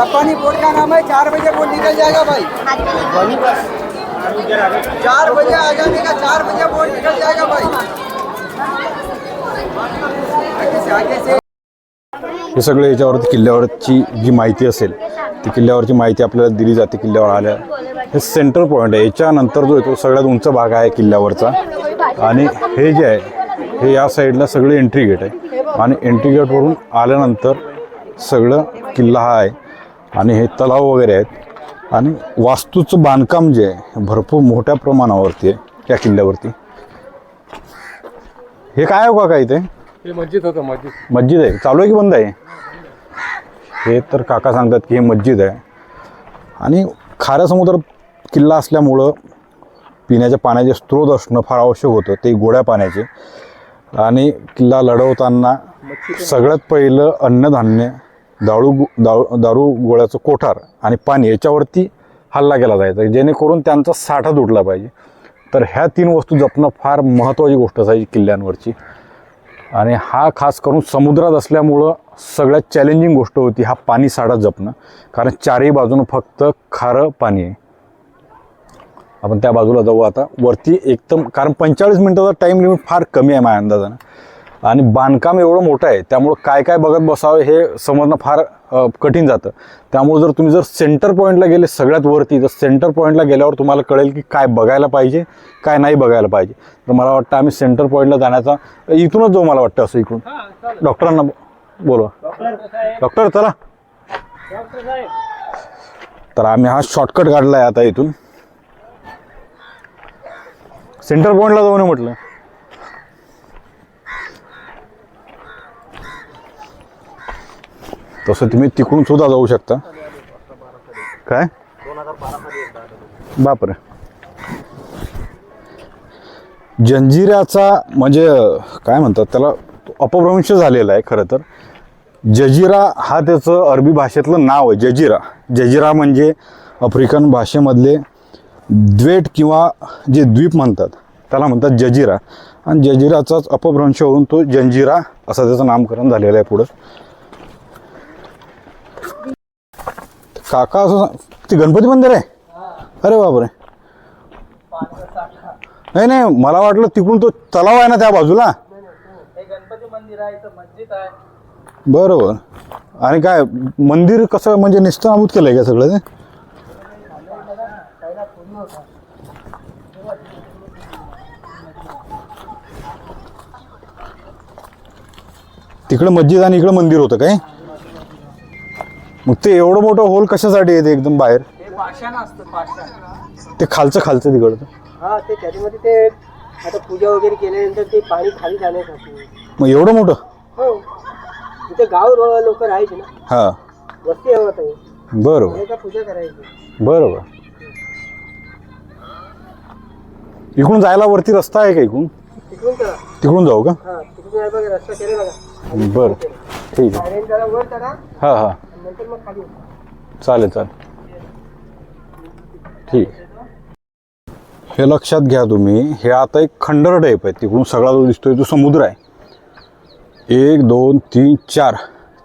Rabbani board का नाम है चार बजे बोर्ड निकल जाएगा भाई। चार बजे आ जाने का चार बजे बोर्ड निकल जाएगा भाई। आगे से आगे से हे सगळे याच्यावरती किल्ल्यावरची जी माहिती असेल ती किल्ल्यावरची माहिती आपल्याला दिली जाते किल्ल्यावर आल्या. हे सेंटर पॉईंट आहे. याच्यानंतर जो आहे तो सगळ्यात उंच भाग आहे किल्ल्यावरचा. आणि हे जे आहे हे या साईडला सगळे एंट्री गेट आहे. आणि एंट्री गेटवरून आल्यानंतर सगळं किल्ला हा आहे. आणि हे तलाव वगैरे आहेत. आणि वास्तूचं बांधकाम जे आहे भरपूर मोठ्या प्रमाणावरती आहे या किल्ल्यावरती. हे काय आहे का इथे? हे मस्जिद होतं मस्जिद. मस्जिद आहे. चालू आहे की बंद आहे? हे तर काका सांगतात की हे मस्जिद आहे. आणि खाऱ्या समुद्र किल्ला असल्यामुळं पिण्याच्या पाण्याचे स्रोत असणं फार आवश्यक होतं. ते गोड्या पाण्याचे. आणि किल्ला लढवताना सगळ्यात पहिलं अन्नधान्य दारू दारू दारू गोळ्याचं कोठार आणि पाणी याच्यावरती हल्ला केला जायचा जेणेकरून त्यांचा साठा तुटला पाहिजे. तर ह्या तीन वस्तू जपणं फार महत्त्वाची गोष्ट असायची किल्ल्यांवरची. आणि हा खास करून समुद्रात असल्यामुळं सगळ्यात चॅलेंजिंग गोष्ट होती हा पाणी साठा जपणं. कारण चारही बाजूनं फक्त खारं पाणी आहे. आपण त्या बाजूला जाऊ आता. वरती एकदम कारण पंचेचाळीस मिनटाचा टाईम लिमिट फार कमी आहे माझ्या अंदाजानं. आणि बांधकाम एवढं मोठं आहे त्यामुळं काय काय बघत बसावं हे समजणं फार कठीण जातं. त्यामुळे जर तुम्ही जर सेंटर पॉईंटला गेले सगळ्यात वरती तर सेंटर पॉईंटला गेल्यावर तुम्हाला कळेल की काय बघायला पाहिजे काय नाही बघायला पाहिजे. तर मला वाटतं आम्ही सेंटर पॉईंटला जाण्याचा इथूनच जाऊ मला वाटतं असं इकडून. डॉक्टरांना बोलवा. डॉक्टर चला. तर आम्ही हा शॉर्टकट काढला आहे आता इथून. सेंटर पॉईंटला जाऊ नये म्हटलं. तसं तुम्ही तिकडून सुद्धा जाऊ शकता. काय? बापरे. जंजिऱ्याचा म्हणजे काय म्हणतात त्याला अपभ्रंश झालेला आहे खरं तर. जजिरा हा त्याचं अरबी भाषेतलं नाव आहे जजिरा. जजिरा म्हणजे आफ्रिकन भाषेमधले द्वेट किंवा जे द्वीप म्हणतात त्याला म्हणतात जजिरा. आणि जजिराचाच अपभ्रंश होऊन तो जंजिरा असं त्याचं नामकरण झालेलं आहे पुढं. काका असं ते गणपती मंदिर आहे? अरे बापरे. नाही नाही मला वाटलं तिकडून तो तलाव आहे ना त्या बाजूला. हे आहे आहे. बरोबर. आणि काय मंदिर कसं म्हणजे निस्तनाभूत केलंय का सगळं ते? तिकडं मस्जिद आणि इकडं मंदिर होतं काय? मग ते एवढं मोठं होल कशासाठी येते एकदम बाहेर? हे पाषाण असतं पाषाण. ते खालचं खालचं तिकडचं. हा ते त्याच्यामध्ये ते आता पूजा वगैरे केल्यानंतर ते पाणी खाली जाण्यासाठी. मग एवढं मोठं? हो. तिथे गाव लोक राहायचे ना. हां. वस्ती हवं होतं बरोबर. पूजा करायची. बरोबर. इकडून जायला वरती रस्ता आहे का इकडून? तिकडून करा. तिकडून जाऊ का? हा तिकडून आहे बघा रस्ता केले बघा. बरं. ठीक आहे. सायलेंट जरा वर करा. हां हां. चालेल चालेल. ठीक. हे लक्षात घ्या तुम्ही हे आता एक खंडर टाईप आहे तिकडून सगळा जो दिसतोय तो समुद्र आहे. एक दोन तीन चार.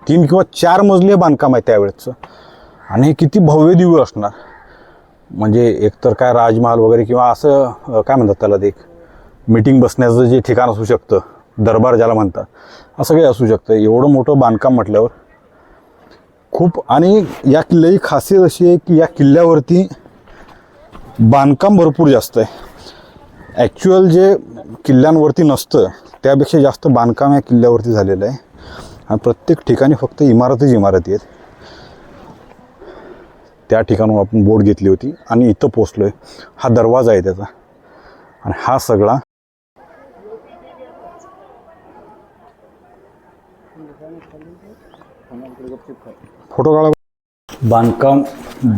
तीन किंवा चार मजले बांधकाम आहे त्यावेळेचं आणि हे किती भव्य दिव्य असणार. म्हणजे एकतर काय राजमहाल वगैरे किंवा असं काय म्हणतात त्याला ते एक मीटिंग बसण्याचं जे ठिकाण असू शकतं दरबार ज्याला म्हणतात असं काही असू शकतं. एवढं मोठं बांधकाम म्हटल्यावर खूप आणि या किल्ल्याची खासियत अशी आहे की या किल्ल्यावरती बांधकाम भरपूर जास्त आहे. ॲक्च्युअल जे किल्ल्यांवरती नसतं त्यापेक्षा जास्त बांधकाम या किल्ल्यावरती झालेलं आहे. आणि प्रत्येक ठिकाणी फक्त इमारतीच इमारती आहेत. त्या ठिकाणाहून आपण बोट घेतली होती आणि इथं पोचलो आहे हा दरवाजा आहे त्याचा. आणि हा सगळा फोटो काढा. बांधकाम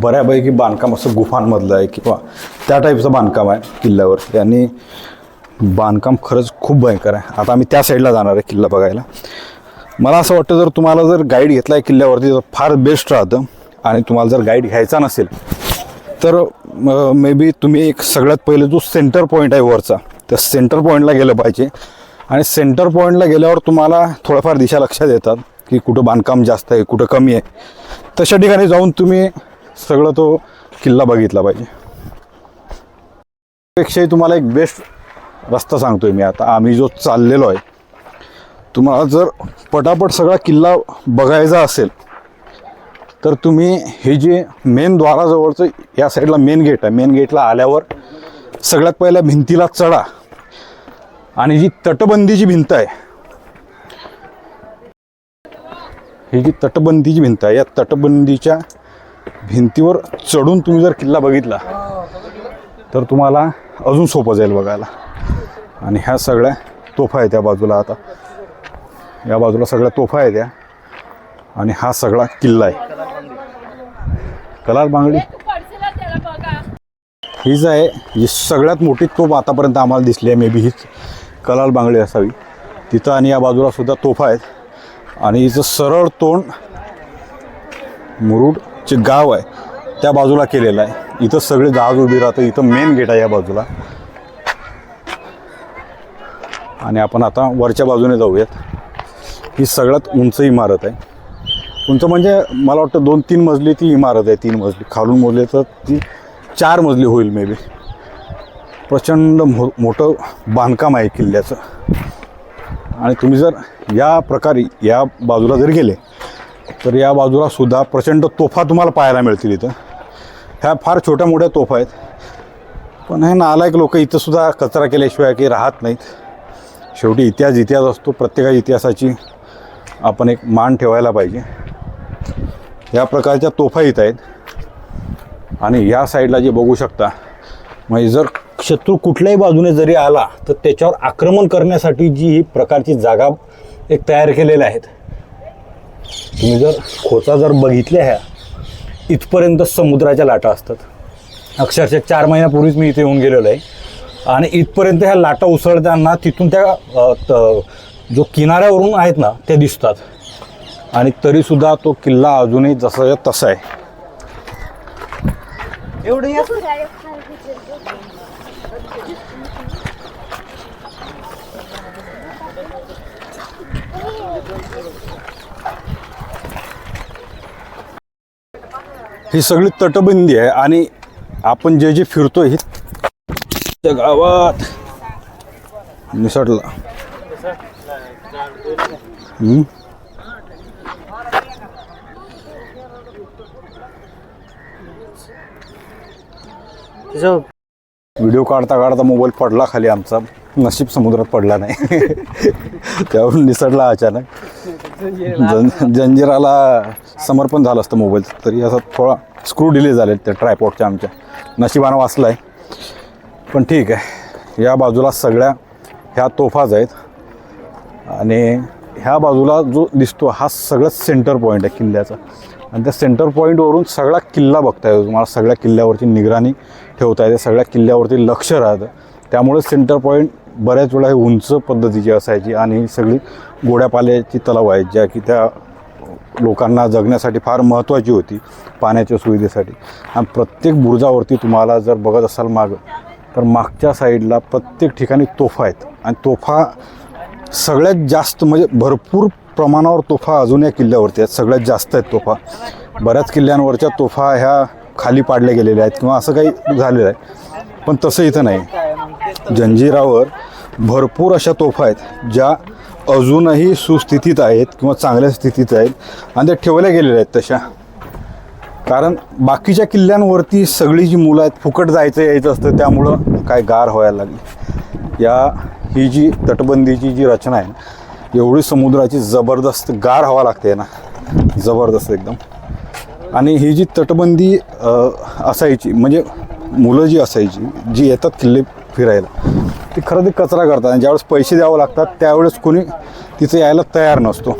बऱ्यापैकी बांधकाम असं गुफांमधलं आहे किंवा त्या टाईपचं बांधकाम आहे किल्ल्यावर. आणि बांधकाम खरंच खूप भयंकर आहे. आता आम्ही त्या साईडला जाणार आहे किल्ला बघायला. मला असं वाटतं जर तुम्हाला जर गाईड घेतला आहे किल्ल्यावरती तर फार बेस्ट राहतं. आणि तुम्हाला जर गाईड घ्यायचा नसेल तर मे बी तुम्ही एक सगळ्यात पहिले जो सेंटर पॉईंट आहे वरचा त्या सेंटर पॉईंटला गेलं पाहिजे. आणि सेंटर पॉईंटला गेल्यावर तुम्हाला थोड्याफार दिशा लक्षात येतात. की कुठं बांधकाम जास्त आहे कुठं कमी आहे. तशा ठिकाणी जाऊन तुम्ही सगळं तो किल्ला बघितला पाहिजे. पेक्षाही तुम्हाला एक बेस्ट रस्ता सांगतोय मी आता. आम्ही जो चाललेलो आहे तुम्हाला जर पटापट सगळा किल्ला बघायचा असेल तर तुम्ही हे जे मेन द्वाराजवळचं या साईडला मेन गेट आहे. मेन गेटला आल्यावर सगळ्यात पहिल्या भिंतीला चढा. आणि जी तटबंदीची भिंत आहे ही जी तटबंदीची भिंत आहे या तटबंदीच्या भिंतीवर चढून तुम्ही जर किल्ला बघितला तर तुम्हाला अजून सोपं जाईल बघायला. आणि ह्या सगळ्या तोफा आहेत त्या बाजूला आता. या बाजूला सगळ्या तोफा आहेत त्या आणि हा सगळा किल्ला आहे. कलार बांगडी. हीच आहे ही सगळ्यात मोठी तोफ आतापर्यंत आम्हाला दिसली आहे. मे बी हीच कलाल बांगडी असावी. तिथं आणि या बाजूला सुद्धा तोफा आहेत. आणि हिचं सरळ तोंड मुरुडचे गाव आहे त्या बाजूला केलेलं आहे. इथं सगळे जहाज उभी राहतं. इथं मेन गेट आहे या बाजूला. आणि आपण आता वरच्या बाजूने जाऊयात. ही सगळ्यात उंच इमारत आहे. उंच म्हणजे मला वाटतं दोन तीन मजली ती इमारत आहे तीन मजली. खालून मोजले तर ती चार मजली होईल मे बी प्रचंड मो मोठं बांधकाम आहे किल्ल्याचं. आणि तुम्ही जर या प्रकारे या बाजूला जर गेले तर या बाजूला सुद्धा प्रचंड तोफा तुम्हाला पाहायला मिळतील इथं. ह्या फार छोट्या मोठ्या तोफा आहेत. पण हे नालायक लोक इथंसुद्धा कचरा केल्याशिवाय काही राहत नाहीत. शेवटी इतिहास इतिहास असतो प्रत्येका इतिहासाची आपण एक मान ठेवायला पाहिजे. या प्रकारच्या तोफा इथं आहेत. आणि या साईडला जे बघू शकता म्हणजे जर शत्रू कुठल्याही बाजूने जरी आला तर त्याच्यावर आक्रमण करण्यासाठी जी ही प्रकारची जागा एक तयार केलेल्या आहेत. तुम्ही जर खोचा जर बघितल्या ह्या इथपर्यंत समुद्राच्या लाटा असतात. अक्षरशः चार महिन्यापूर्वीच मी इथे येऊन गेलेलो आहे. आणि इथपर्यंत ह्या लाटा उसळताना तिथून त्या जो किनाऱ्यावरून आहेत ना ते दिसतात. आणि तरीसुद्धा तो किल्ला अजूनही जसा तसा आहे. एवढं ही सगळी तटबंदी आहे आणि आपण जे जे फिरतोय ही त्या गावात निसटला. व्हिडिओ काढता काढता मोबाईल पडला खाली आमचा. नशीब समुद्रात पडला नाही. त्यावरून निसटला अचानक. जंजिराला समर्पण झालं असतं मोबाईलचं तरी असा थोडा स्क्रू डिले झाले त्या ट्रायपॉडच्या आमच्या. नशिबानं वाचला आहे पण ठीक आहे. या बाजूला सगळ्या ह्या तोफाच आहेत. आणि ह्या बाजूला जो दिसतो हा सगळ्यात सेंटर पॉईंट आहे किल्ल्याचा. आणि त्या सेंटर पॉईंटवरून सगळा किल्ला बघता येतो तुम्हाला सगळ्या किल्ल्यावरची निगराणी ठेवता येते सगळ्या किल्ल्यावरती लक्ष राहतं. त्यामुळे सेंटर पॉईंट बऱ्याच वेळा हे उंच पद्धतीची असायची. आणि सगळी गोड्यापाल्याची तलाव आहेत ज्या की त्या लोकांना जगण्यासाठी फार महत्त्वाची होती पाण्याच्या सुविधेसाठी. आणि प्रत्येक बुरुजावरती तुम्हाला जर बघत असाल मागं तर मागच्या साईडला प्रत्येक ठिकाणी तोफा आहेत. आणि तोफा सगळ्यात जास्त म्हणजे भरपूर प्रमाणावर तोफा अजून या किल्ल्यावरती आहेत. सगळ्यात जास्त आहेत तोफा. बऱ्याच किल्ल्यांवरच्या तोफा ह्या खाली पाडल्या गेलेल्या आहेत किंवा असं काही झालेलं आहे. पण तसं इथं नाही. जंजिरावर भरपूर अशा तोफा आहेत ज्या अजूनही सुस्थितीत आहेत किंवा चांगल्या स्थितीत आहेत. आणि त्या ठेवल्या गेलेल्या आहेत तशा. कारण बाकीच्या किल्ल्यांवरती सगळी जी मुलं आहेत फुकट जायचं यायचं असतं त्यामुळं काय गार व्हायला लागली. या ही जी तटबंदीची जी रचना आहे ना, एवढी समुद्राची जबरदस्त गार हवा लागते ना. जबरदस्त एकदम. आणि ही जी तटबंदी असायची म्हणजे मुलं जी असायची जी येतात किल्ले फिरायला. ती खरं ते कचरा करतात आणि ज्यावेळेस पैसे द्यावं लागतात त्यावेळेस कोणी तिचं यायला तयार नसतो.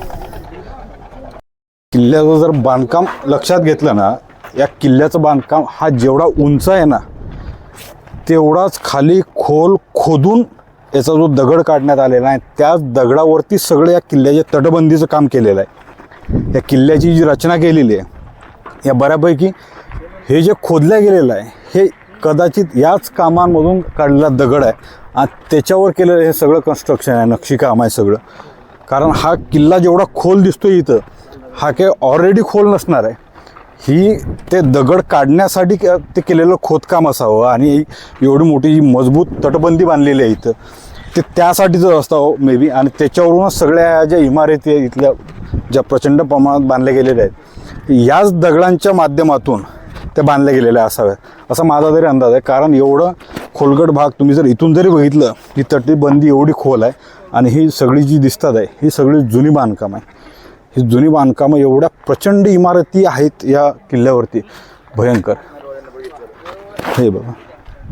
किल्ल्याचं जर बांधकाम लक्षात घेतलं ना या किल्ल्याचं बांधकाम हा जेवढा उंच आहे ना तेवढाच खाली खोल खोदून याचा जो दगड काढण्यात आलेला आहे त्याच दगडावरती सगळं या किल्ल्याच्या तटबंदीचं काम केलेलं आहे. या किल्ल्याची जी रचना केलेली आहे या बऱ्यापैकी हे जे खोदल्या गेलेलं आहे कदाचित याच कामांमधून काढलेला दगड आहे. आणि त्याच्यावर केलेलं हे सगळं कन्स्ट्रक्शन आहे नक्षीकाम आहे सगळं. कारण हा किल्ला जेवढा खोल दिसतोय इथं हा काही ऑलरेडी खोल नसणार आहे. ही ते दगड काढण्यासाठी के- ते केलेलं खोदकाम असावं आणि एवढी मोठी जी मजबूत तटबंदी बांधलेली आहे इथं ते त्यासाठीचं असावं मे बी आणि त्याच्यावरूनच सगळ्या ज्या इमारती आहेत इथल्या ज्या प्रचंड प्रमाणात बांधल्या गेलेल्या आहेत याच दगडांच्या माध्यमातून त्या बांधल्या गेलेल्या असाव्यात. असा माझा तरी अंदाज आहे. कारण एवढं खोलगट भाग तुम्ही जर इथून जरी बघितलं की तटबंदी एवढी खोल आहे आणि ही सगळी जी दिसतात आहे ही सगळी जुनी बांधकाम आहे. ही जुनी बांधकामं एवढ्या प्रचंड इमारती आहेत या किल्ल्यावरती. भयंकर. हे बघा.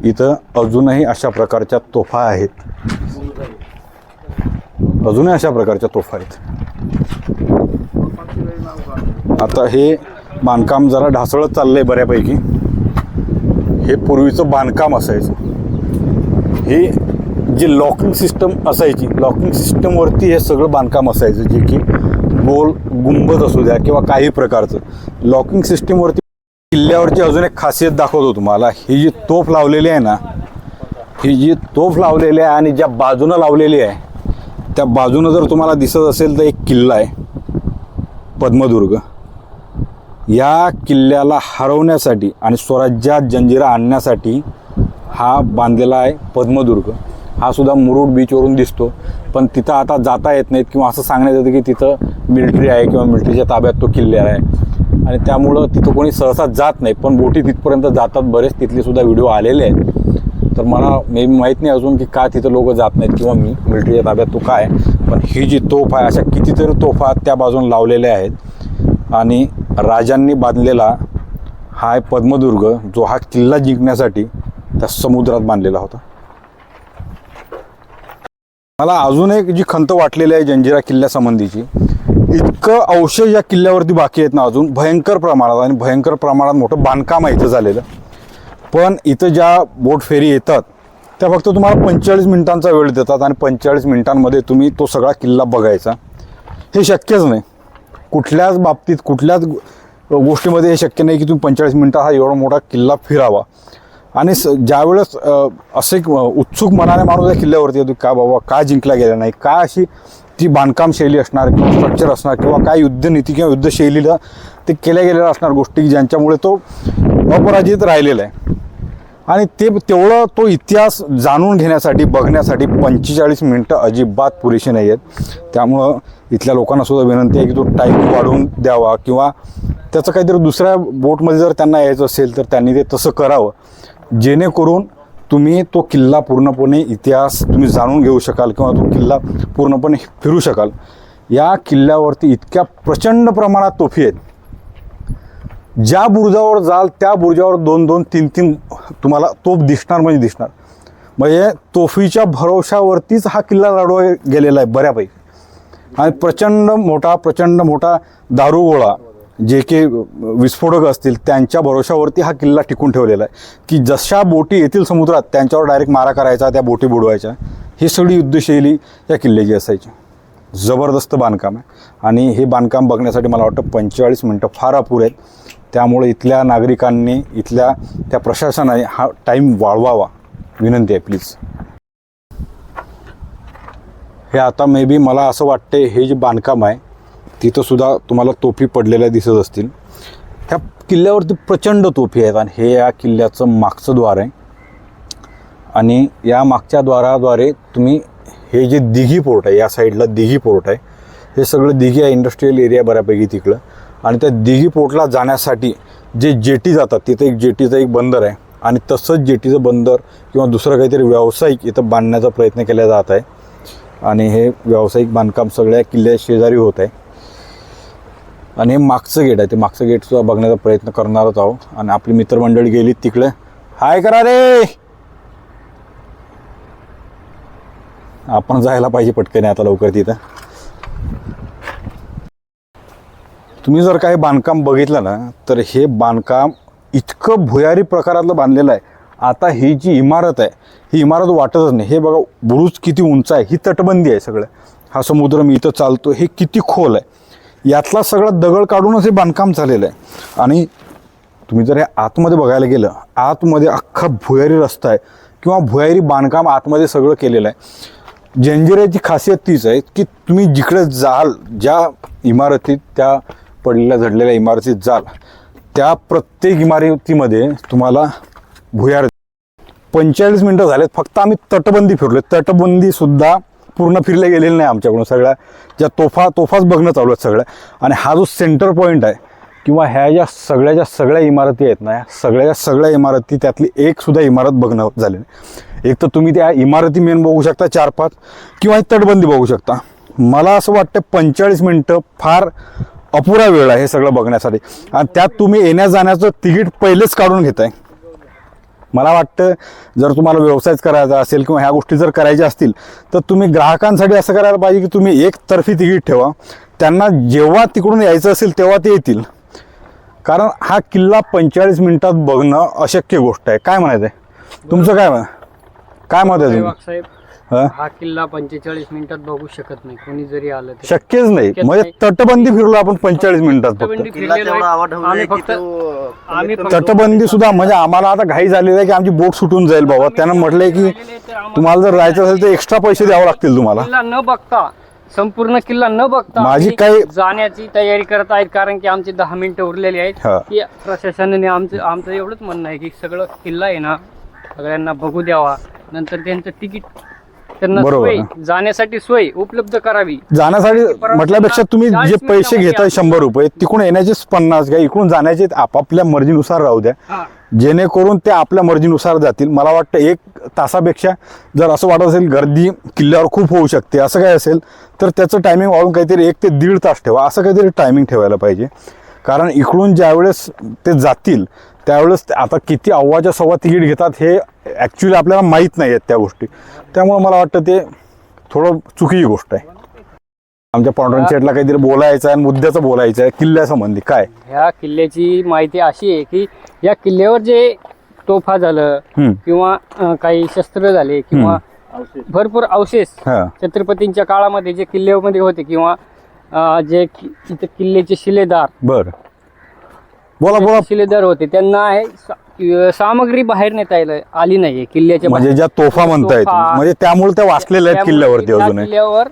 इथं अजूनही अशा प्रकारच्या तोफा आहेत. अजूनही अशा प्रकारच्या तोफा आहेत. आता हे बांधकाम जरा ढासळत चाललंय बऱ्यापैकी. हे पूर्वीचं बांधकाम असायचं. हे जी लॉकिंग सिस्टम असायची लॉकिंग सिस्टमवरती हे सगळं बांधकाम असायचं जे की गोल गुंबद असू द्या किंवा काही प्रकारचं. लॉकिंग सिस्टमवरती किल्ल्यावरची अजून एक खासियत दाखवतो तुम्हाला. ही जी तोफ लावलेली आहे ना ही जी तोफ लावलेली आहे आणि ज्या बाजूनं लावलेली आहे त्या बाजूनं जर तुम्हाला दिसत असेल तर एक किल्ला आहे पद्मदुर्ग. या किल्ल्याला हरवण्यासाठी आणि स्वराज्यात जंजिरा आणण्यासाठी हा बांधलेला आहे पद्मदुर्ग. हा सुद्धा मुरुड बीचवरून दिसतो. पण तिथं आता जाता येत नाहीत किंवा असं सांगण्यात येतं की तिथं मिलिटरी आहे किंवा मिलिटरीच्या ताब्यात तो किल्ले आहे. आणि त्यामुळं तिथं कोणी सहसा जात नाही पण बोटी तिथपर्यंत जातात बरेच. तिथले सुद्धा व्हिडिओ आलेले आहेत. तर मला मे माहीत नाही अजून की का तिथं लोक जात नाहीत किंवा मी मिलिटरीच्या ताब्यात तो काय पण ही जी तोफ आहे अशा कितीतरी तोफा त्या बाजून लावलेल्या आहेत. आणि राजांनी बांधलेला हा पद्मदुर्ग जो हा किल्ला जिंकण्यासाठी त्या समुद्रात बांधलेला होता. मला अजून एक जी खंत वाटलेली आहे जंजिरा किल्ल्यासंबंधीची इतकं अवशेष या किल्ल्यावरती बाकी आहेत ना अजून भयंकर प्रमाणात आणि भयंकर प्रमाणात मोठं बांधकाम आहे इथं झालेलं. पण इथं ज्या बोट फेरी येतात त्या फक्त तुम्हाला पंचेचाळीस मिनिटांचा वेळ देतात आणि पंचेचाळीस मिनिटांमध्ये तुम्ही तो सगळा किल्ला बघायचा. हे शक्यच नाही. कुठल्याच बाबतीत कुठल्याच गोष्टीमध्ये हे शक्य नाही की तुम्ही पंचेचाळीस मिनटं हा एवढा मोठा किल्ला फिरावा. आणि स ज्यावेळेस असे उत्सुक मनाने माणूस या किल्ल्यावरती येतो का बाबा का जिंकला गेला नाही का अशी ती बांधकाम शैली असणार किंवा स्ट्रक्चर असणार किंवा काय युद्धनीती किंवा युद्धशैलीला ते केल्या गेलेल्या असणार गोष्टी ज्यांच्यामुळे तो अपराजित राहिलेला आहे. आणि ते तेवढं तो इतिहास जाणून घेण्यासाठी बघण्यासाठी पंचेचाळीस मिनटं अजिबात पुरेशी नाही आहेत. त्यामुळं इथल्या लोकांना सुद्धा विनंती आहे की तो टाईम वाढवून द्यावा किंवा त्याचं काहीतरी दुसऱ्या बोटमध्ये जर त्यांना यायचं असेल तर त्यांनी ते तसं करावं. जेणेकरून तुम्ही तो किल्ला पूर्णपणे इतिहास तुम्ही जाणून घेऊ शकाल किंवा तो किल्ला पूर्णपणे फिरू शकाल. या किल्ल्यावरती इतक्या प्रचंड प्रमाणात तोफी आहेत. ज्या बुरुजावर जाल त्या बुरुजावर दोन दोन तीन तीन तुम्हाला तोफ दिसणार म्हणजे दिसणार. म्हणजे तोफीच्या भरोशावरतीच हा किल्ला लढवा गेलेला आहे बऱ्यापैकी. आणि प्रचंड मोठा प्रचंड मोठा दारुगोळा जे की विस्फोटक असतील त्यांच्या भरोशावरती हा किल्ला टिकून ठेवलेला आहे. की जशा बोटी येतील समुद्रात त्यांच्यावर डायरेक्ट मारा करायचा त्या बोटी बुडवायच्या. ही सगळी युद्धशैली या किल्ल्याची असायची. जबरदस्त बांधकाम आहे. आणि हे बांधकाम बघण्यासाठी मला वाटतं पंचेचाळीस मिनटं फार अपुरे आहेत. त्यामुळे इथल्या नागरिकांनी इथल्या त्या प्रशासनाने हा टाईम वाढवावा. विनंती आहे प्लीज हे आता मे बी मला असं वाटते हे जे बांधकाम आहे तिथंसुद्धा तुम्हाला तोफी पडलेल्या दिसत असतील. ह्या किल्ल्यावरती प्रचंड तोफी आहेत आणि हे या किल्ल्याचं मागचं द्वार आहे. आणि या मागच्या द्वाराद्वारे तुम्ही हे जे दिघी पोर्ट आहे या साईडला दिघी पोर्ट आहे हे सगळं दिघी आहे इंडस्ट्रीयल एरिया बऱ्यापैकी तिकडं. आणि त्या दिघी पोर्टला जाण्यासाठी जे जेटी जातात तिथं एक जेटीचं एक बंदर आहे आणि तसंच जेटीचं बंदर किंवा दुसरं काहीतरी व्यावसायिक इथं बांधण्याचा प्रयत्न केला जात आहे. आणि हे व्यावसायिक बांधकाम सगळ्या किल्ल्या शेजारी होत आहे. आणि हे मागचं गेट आहे. ते मागचं गेटसुद्धा बघण्याचा प्रयत्न करणारच आहोत. आणि आपली मित्रमंडळी गेली तिकडे. हाय करा रे! आपण जायला पाहिजे पटकन आता लवकर तिथं. तुम्ही जर काही बांधकाम बघितलं ना तर हे बांधकाम इतकं भुयारी प्रकारातलं बांधलेलं आहे. आता ही जी इमारत आहे ही इमारत वाटतच नाही. हे बघा बुरुज किती उंच आहे ही तटबंदी आहे सगळं. हा समुद्र मी इथं चालतो हे किती खोल आहे. यातला सगळा दगड काढूनच हे बांधकाम झालेलं आहे. आणि तुम्ही जर हे आतमध्ये बघायला गेलं आतमध्ये अख्खा भुयारी रस्ता आहे किंवा भुयारी बांधकाम आतमध्ये सगळं केलेलं आहे. जंजिऱ्याची खासियत तीच आहे की तुम्ही जिकडे जाल ज्या इमारतीत त्या पडलेल्या झडलेल्या इमारतीत जाल. त्या प्रत्येक इमारतीमध्ये तुम्हाला भुयार पंचेचाळीस मिनटं झालेत. फक्त आम्ही तटबंदी फिरलो तटबंदीसुद्धा पूर्ण फिरले गेलेले नाही आमच्याकडून सगळ्या. ज्या तोफा तोफाच बघणं चालू आहेत सगळ्या. आणि हा जो सेंटर पॉईंट आहे किंवा ह्या ज्या सगळ्या ज्या सगळ्या इमारती आहेत ना ह्या सगळ्या सगळ्या इमारती त्यातली एकसुद्धा इमारत बघणं झाली नाही. एक तर तुम्ही त्या इमारती मेन बघू शकता चार पाच किंवा ही तटबंदी बघू शकता. मला असं वाटतं पंचेचाळीस मिनटं फार अपुरा वेळ आहे हे सगळं बघण्यासाठी. आणि त्यात तुम्ही येण्या जाण्याचं तिकीट पहिलेच काढून घेताय. मला वाटतं जर तुम्हाला व्यवसायच करायचा असेल किंवा ह्या गोष्टी जर करायच्या असतील तर तुम्ही ग्राहकांसाठी असं करायला पाहिजे की तुम्ही एक तर्फी तिकीट ठेवा. त्यांना जेव्हा तिकडून यायचं असेल तेव्हा ते येतील. कारण हा किल्ला पंचेचाळीस मिनिटात बघणं अशक्य गोष्ट आहे. काय म्हणायचं आहे तुमचं काय म्हण- काय मत आहे साहेब हं? हा किल्ला पंचेचाळीस मिनिटात बघू शकत नाही. कोणी जरी आलं तरी. शक्यच नाही. शक्यच म्हणजे नाही. तटबंदी फिरलो आपण पंचेचाळीस मिनिटात तटबंदी फक्त. किल्ला फिरलेलो तेवढा आहे. आवाढव्य आम्ही आहे की फक्त तो आम्ही फक्त तटबंदी सुद्धा म्हणजे आम्हाला आता घाई झालेली आहे की आमची बोट सुटून जाईल बाबा. त्यानं म्हटलंय की तुम्हाला जर जायचं असेल तर एक्स्ट्रा पैसे द्यावे लागतील तुम्हाला. किल्ला न बघता संपूर्ण किल्ला न बघता माझी आम्ही काही- जाण्याची तयारी करत आहेत. कारण की आमचे दहा मिनिटं उरलेली आहेत. हा. की प्रशासनाने आमचं आमचं एवढंच म्हणणं आहे की सगळं किल्ला आहे ना सगळ्यांना बघू द्यावा. नंतर त्यांचं तिकीट त्यांना बरोबर सोय जाण्यासाठी सोय उपलब्ध करावी. जाण्यासाठी म्हटल्यापेक्षा तुम्ही जे पैसे मिनिटामध्ये घेताय शंभर रुपये तिकडून येण्याचेच पन्नास घ्या इकडून जाण्याचे आपापल्या मर्जीनुसार राहू द्या. हा. जेणेकरून ते आपल्या मर्जीनुसार जातील. मला वाटतं एक तासापेक्षा जर असं वाटत असेल गर्दी किल्ल्यावर खूप होऊ शकते असं काय असेल तर त्याचं टायमिंग वाढून काहीतरी एक ते दीड तास ठेवा. असं काहीतरी टायमिंग ठेवायला पाहिजे. कारण इकडून ज्यावेळेस ते जातील त्यावेळेस आता किती अव्वाच्या सव्वा तिकीट घेतात हे ॲक्च्युली आपल्याला माहीत नाही आहेत त्या गोष्टी. त्यामुळे मला वाटतं ते थोडं चुकीची गोष्ट आहे. आमच्या पांडुरंग शेटला काहीतरी बोलायचं आहे मुद्द्याचं बोलायचं आहे किल्ल्यासंबंधी. काय? ह्या किल्ल्याची माहिती अशी आहे की या किल्ल्यावर जे तोफा झालं. किंवा काही शस्त्र झाले किंवा भरपूर अवशेष छत्रपतींच्या काळामध्ये जे किल्ल्यामध्ये होते किंवा जे किल्ल्याचे शिलेदार बरं. बोला बोला शिलेदार होते त्यांना हे सा- सामग्री बाहेर नेता यायला आली नाहीये किल्ल्याच्या म्हणजे बाहेर. ज्या तोफा तोफा. म्हणजे त्यामुळे त्या वाचलेल्या आहेत त्यामुळे किल्ल्यावरती त्या अजूनही किल्ल्यावर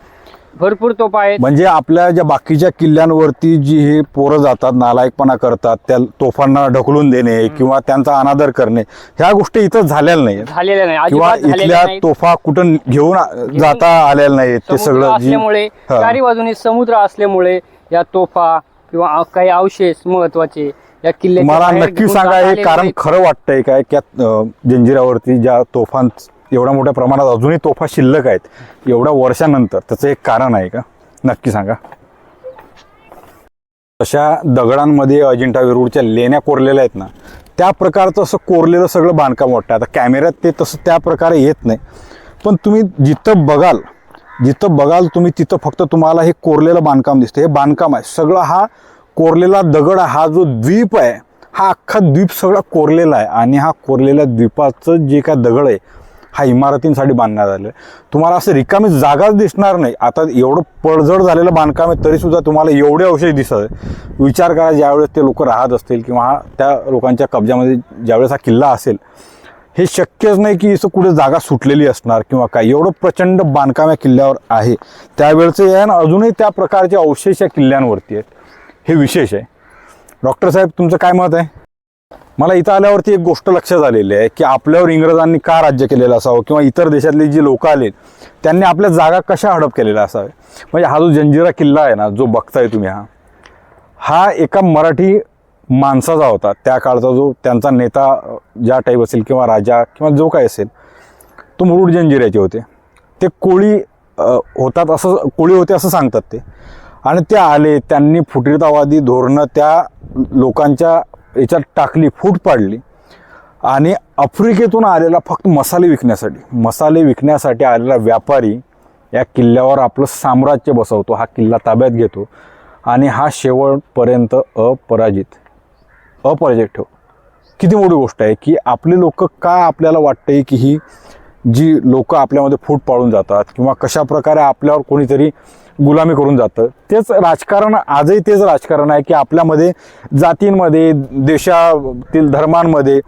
भरपूर तोफा आहेत म्हणजे आपल्या ज्या बाकीच्या किल्ल्यांवरती जी हे पोरं जातात नालायकपणा करतात त्या तोफांना ढकलून देणे किंवा त्यांचा अनादर करणे ह्या गोष्टी इथं झालेल्या नाहीत झालेल्या नाही किंवा अजिबात झालेल्या इथल्या. तोफा कुठं घेऊन जाता आलेल्या नाहीत ते समुद्र सगळं जी असल्यामुळे हा. चारी बाजूनी समुद्र असल्यामुळे या तोफा किंवा काही अवशेष महत्त्वाचे या किल्ल्याच्या मला नक्की सांगा हे कारण. खरं वाटतंय काय की जंजिरावरती ज्या तोफां एवढ्या मोठ्या प्रमाणात अजूनही तोफा शिल्लक आहेत एवढ्या वर्षानंतर त्याचं एक कारण आहे का? नक्की सांगा. तशा दगडांमध्ये अजिंठा वेरूळच्या लेण्या कोरलेल्या आहेत ना त्या प्रकारचं असं कोरलेलं सगळं बांधकाम वाटतं आता कॅमेऱ्यात ते तसं त्या प्रकारे येत नाही. पण तुम्ही जिथं बघाल जिथं बघाल तुम्ही तिथं फक्त तुम्हाला हे कोरलेलं बांधकाम दिसतं हे बांधकाम आहे. सगळं हा कोरलेला दगड हा जो द्वीप आहे हा अख्खा द्वीप सगळा कोरलेला आहे आणि हा कोरलेल्या द्वीपाचं जे काय दगड आहे हा इमारतींसाठी बांधण्यात आलं आहे. तुम्हाला असं रिकामी जागाच दिसणार नाही. आता एवढं पडझड झालेलं बांधकाम आहे तरीसुद्धा तुम्हाला एवढे अवशेष दिसत आहे विचार करा ज्यावेळेस ते लोक राहत असतील किंवा हा त्या लोकांच्या कब्जामध्ये ज्यावेळेस हा किल्ला असेल हे शक्यच नाही की असं कुठे जागा सुटलेली असणार किंवा काय. एवढं प्रचंड बांधकाम या किल्ल्यावर आहे. त्यावेळचं आहे ना अजूनही त्या प्रकारचे अवशेष या किल्ल्यांवरती आहेत. हे विशेष आहे. डॉक्टर साहेब तुमचं काय मत आहे? मला इथं आल्यावरती एक गोष्ट लक्षात आलेली आहे की आपल्यावर इंग्रजांनी का राज्य केलेलं असावं किंवा इतर देशातले जी लोक आलेत त्यांनी आपल्या जागा कशा हडप केलेल्या असावे म्हणजे हा जो जंजिरा किल्ला आहे ना जो बघताय तुम्ही हा हा एका मराठी माणसाचा होता. त्या काळचा जो त्यांचा नेता ज्या टाईप असेल किंवा राजा किंवा जो काय असेल तो मुरुड जंजिऱ्याचे होते. ते कोळी होतात असं कोळी होते असं सांगतात ते. आणि ते आले त्यांनी फुटीरतावादी धोरणं त्या लोकांच्या याच्यात टाकली फूट पाडली. आणि आफ्रिकेतून आलेला फक्त मसाले विकण्यासाठी मसाले विकण्यासाठी आलेला व्यापारी या किल्ल्यावर आपलं साम्राज्य बसवतो हा किल्ला ताब्यात घेतो आणि हा शेवटपर्यंत अपराजित अपराजित ठेव किती मोठी गोष्ट आहे की आपले लोक का आपल्याला वाटतंय की ही जी लोकं आपल्यामध्ये फूट पाडून जातात किंवा कशा प्रकारे आपल्यावर कोणीतरी गुलामी करून जातं. तेच राजकारण आजही तेच राजकारण आहे की आपल्यामध्ये जातींमध्ये देशातील धर्मांमध्ये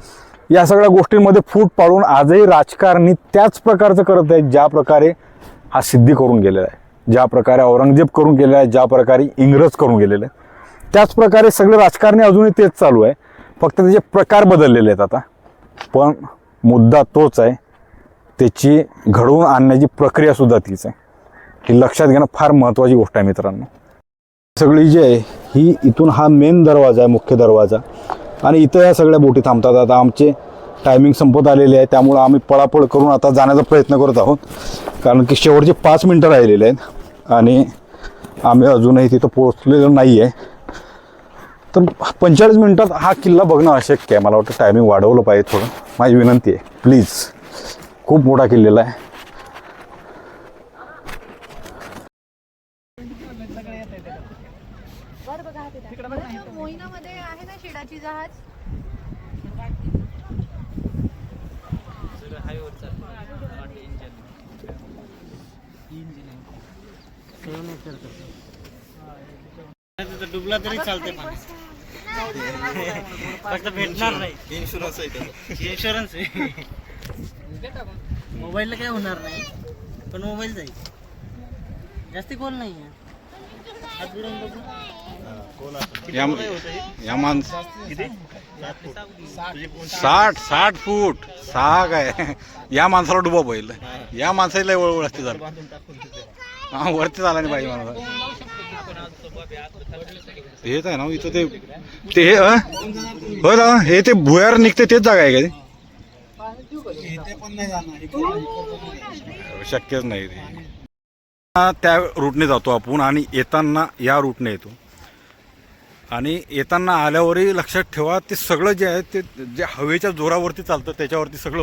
या सगळ्या गोष्टींमध्ये फूट पाडून आजही राजकारणी त्याच प्रकारचं करत आहेत ज्या प्रकारे हा सिद्धी करून गेलेला आहे. ज्या प्रकारे औरंगजेब करून गेलेला आहे ज्या प्रकारे इंग्रज करून गेलेलं आहे. त्याच प्रकारे सगळे राजकारणी अजूनही तेच चालू आहे. फक्त त्याचे प्रकार बदललेले आहेत आता. पण मुद्दा तोच आहे. त्याची घडवून आणण्याची प्रक्रियासुद्धा तीच आहे. ही लक्षात घेणं फार महत्त्वाची गोष्ट आहे मित्रांनो. सगळी जी आहे ही इथून हा मेन दरवाजा आहे मुख्य दरवाजा. आणि इथं या सगळ्या बोटी थांबतात. आता आमचे टायमिंग संपत आलेले आहे त्यामुळं आम्ही पळापळ करून आता जाण्याचा प्रयत्न करत आहोत. कारण की शेवटचे पाच मिनटं राहिलेले आहेत आणि आम्ही अजूनही तिथं पोहोचलेलो नाही आहे तर पंचेचाळीस मिनटात हा किल्ला बघणं अशक्य आहे. मला वाटतं टायमिंग वाढवलं पाहिजे थोडं. माझी विनंती आहे प्लीज खूप मोठा किल्लेला आहे मोहिनामध्ये आहे ना शिडाची जहाज डुबला तरी चालते फक्त भेटणार नाही इन्शुरन्स आहे इन्शुरन्स आहे मोबाईलला काय होणार नाही पण मोबाईल जाईल जास्ती कोण नाही या माणस साठ साठ फूट सहा काय या माणसाला डुबा बैल. या माणसाला लय वळवळ असते जरा. हा वरती झाला नाही पाहिजे मला. हेच आहे ना इथं ते ते हे हो ना हे ते भुयार निघते तेच जागा आहे का ते? शक्यच नाही ते. त्या रूटने जातो आपण आणि येताना या रूटने येतो. आणि येताना आल्यावरही लक्षात ठेवा ते सगळं जे आहे ते जे हवेच्या जोरावरती चालतं त्याच्यावरती सगळं